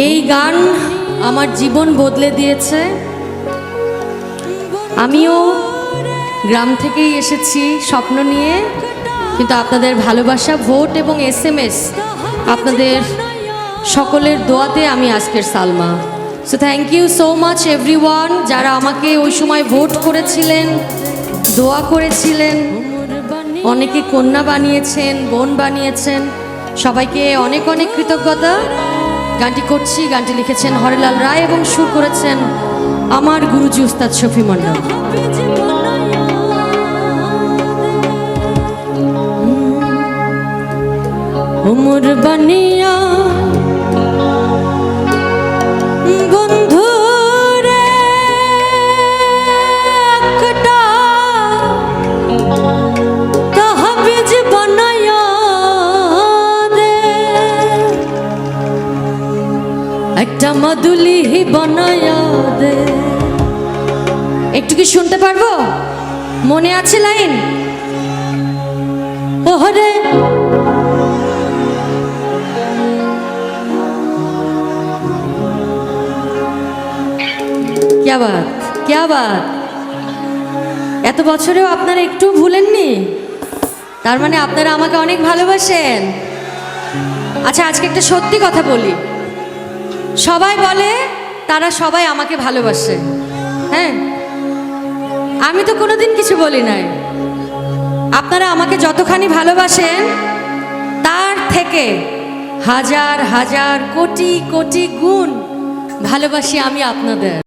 এই গান আমার জীবন বদলে দিয়েছে। আমিও গ্রাম থেকেই এসেছি স্বপ্ন নিয়ে, কিন্তু আপনাদের ভালোবাসা, ভোট এবং এস এম এস আপনাদের সকলের দোয়াতে আমি আজকের Salma. So thank you so much everyone যারা আমাকে ওই সময় ভোট করেছিলেন, দোয়া করেছিলেন, অনেকে কন্যা বানিয়েছেন, বোন বানিয়েছেন, সবাইকে অনেক অনেক কৃতজ্ঞতা। গানটি করছি, গানটি লিখেছেন হরিলাল রায় এবং সুর করেছেন আমার গুরুজি উস্তাদ শফি মন্ডল উমর বানিয়া একটা মাদুলি বানায়া দে। একটু কি শুনতে পারব? মনে আছে লাইন? ওহরে। এত বছরেও আপনারা একটু ভুলেননি? তার মানে আপনারা আমাকে অনেক ভালোবাসেন। আচ্ছা আজকে একটা সত্যি কথা বলি। সবাই বলে, তারা সবাই আমাকে ভালোবাসে। হ্যাঁ? আমি তো কোনোদিন কিছু বলি নাই। আপনারা আমাকে যতখানি ভালোবাসেন, তার থেকে হাজার হাজার, কোটি কোটি গুণ ভালোবাসি আমি আপনাদের।